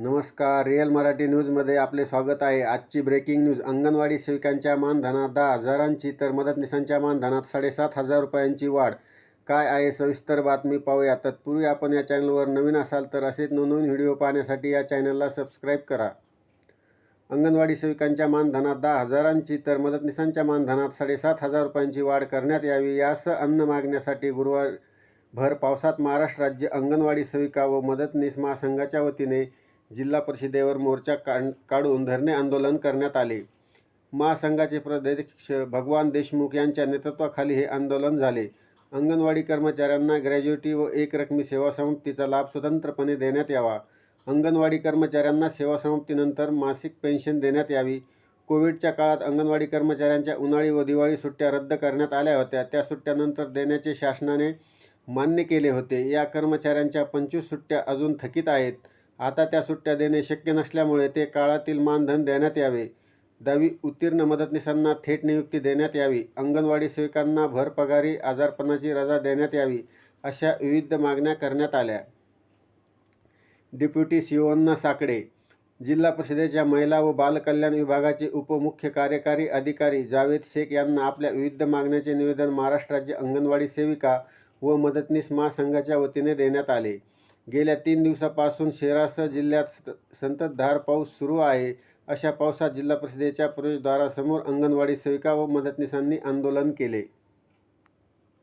नमस्कार रिअल मराठी न्यूजमध्ये आपले स्वागत आहे. आजची ब्रेकिंग न्यूज अंगणवाडी सेविकांच्या मानधनात दहा हजारांची तर मदतनीसांच्या मानधनात साडेसात हजार रुपयांची वाढ. काय आहे सविस्तर बातमी पाहूया. तत्पूर्वी आपण या चॅनलवर नवीन असाल तर असेच नवनवीन व्हिडिओ पाहण्यासाठी या चॅनलला सबस्क्राईब करा. अंगणवाडी सेविकांच्या मानधनात दहा हजारांची तर मदतनीसांच्या मानधनात साडेसात हजार रुपयांची वाढ करण्यात यावी यासह अन्न मागण्यासाठी गुरुवार भर पावसात महाराष्ट्र राज्य अंगणवाडी सेविका व मदतनीस महासंघाच्या वतीने जिल्हा परिषदेवर मोर्चा काढ काढून धरणे आंदोलन करण्यात आले. महासंघाचे प्रदेश भगवान देशमुख यांच्या नेतृत्वाखाली हे आंदोलन झाले. अंगणवाडी कर्मचाऱ्यांना ग्रॅज्युएटी व एकरकमी सेवा समाप्तीचा लाभ स्वतंत्रपणे देण्यात यावा. अंगणवाडी कर्मचाऱ्यांना सेवा समाप्तीनंतर मासिक पेन्शन देण्यात यावी. कोविडच्या काळात अंगणवाडी कर्मचाऱ्यांच्या उन्हाळी व दिवाळी सुट्ट्या रद्द करण्यात आल्या होत्या. त्या सुट्ट्यानंतर देण्याचे शासनाने मान्य केले होते. या कर्मचाऱ्यांच्या पंचवीस सुट्ट्या अजून थकीत आहेत. आता त्या सुट्ट्या देणे शक्य नसल्यामुळे ते काळातील मानधन देण्यात यावे. दहावी उत्तीर्ण मदतनीसांना थेट नियुक्ती देण्यात यावी. अंगणवाडी सेविकांना भरपगारी आजारपणाची रजा देण्यात यावी अशा विविध मागण्या करण्यात आल्या. डेप्युटी शिवण्णा साकडे जिल्हा परिषदेच्या महिला व बालकल्याण विभागाचे उपमुख्य कार्यकारी अधिकारी जावेद शेख यांना आपल्या विविध मागण्याचे निवेदन महाराष्ट्राचे अंगणवाडी सेविका व मदतनीस महासंघाच्या वतीने देण्यात आले. गेल्या तीन दिवसापासून शहरासह जिल्ह्यात सत- संततधार पाऊस सुरू आहे. अशा पावसात जिल्हा परिषदेच्या प्रवेशद्वारासमोर अंगणवाडी सेविका व मदतनीसांनी आंदोलन केले.